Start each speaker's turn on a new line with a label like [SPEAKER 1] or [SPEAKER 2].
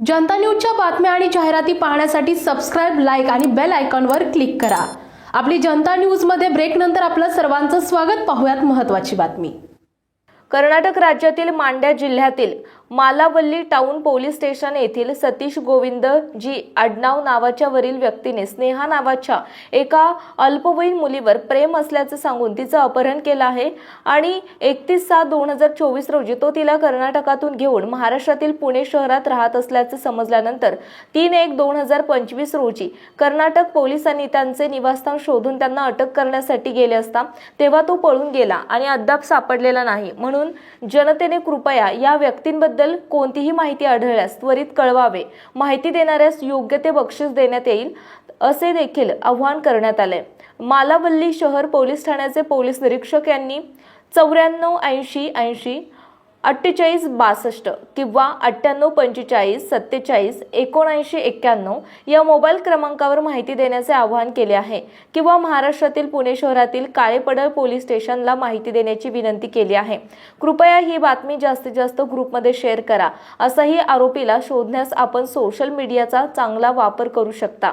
[SPEAKER 1] जनता न्यूजच्या बातम्या आणि जाहिराती पाहण्यासाठी सबस्क्राईब लाईक आणि बेल आयकॉनवर क्लिक करा. आपली जनता न्यूजमध्ये ब्रेक नंतर आपलं सर्वांचं स्वागत. पाहूयात महत्त्वाची बातमी.
[SPEAKER 2] कर्नाटक राज्यातील मांड्या जिल्ह्यातील मालावल्ली टाउन पोलीस स्टेशन येथील सतीश गोविंद जी आडनाव नावाच्या वरील व्यक्तीने स्नेहा नावाच्या एका अल्पवयीन मुलीवर प्रेम असल्याचं सांगून तिचं अपहरण केलं आहे. आणि एकतीस सात दोन हजार चोवीस रोजी तो तिला कर्नाटकातून घेऊन महाराष्ट्रातील पुणे शहरात राहत असल्याचं समजल्यानंतर तीन एक दोन हजार पंचवीस रोजी कर्नाटक पोलिसांनी त्यांचे निवासस्थान शोधून त्यांना अटक करण्यासाठी गेले असता तेव्हा तो पळून गेला आणि अद्याप सापडलेला नाही. म्हणून जनतेने कृपया या व्यक्तींबद्दल कोणतीही माहिती आढळल्यास त्वरित कळवावे. माहिती देणाऱ्यास योग्य ते बक्षीस देण्यात येईल असे देखील आवाहन करण्यात आले मालावल्ली शहर पोलीस ठाण्याचे पोलीस निरीक्षक यांनी चौऱ्याण्णव ऐंशी ऐंशी अठ्ठेचाळीस बासष्ट किंवा अठ्ठ्याण्णव पंचेचाळीस सत्तेचाळीस एकोणऐंशी एक्क्याण्णव या मोबाईल क्रमांकावर माहिती देण्याचे आवाहन केले आहे किंवा महाराष्ट्रातील पुणे शहरातील काळेपडळ पोलीस स्टेशनला माहिती देण्याची विनंती केली आहे. कृपया ही बातमी जास्तीत जास्त ग्रुपमध्ये शेअर करा. असाही आरोपीला शोधण्यास आपण सोशल मीडियाचा चांगला वापर करू शकता.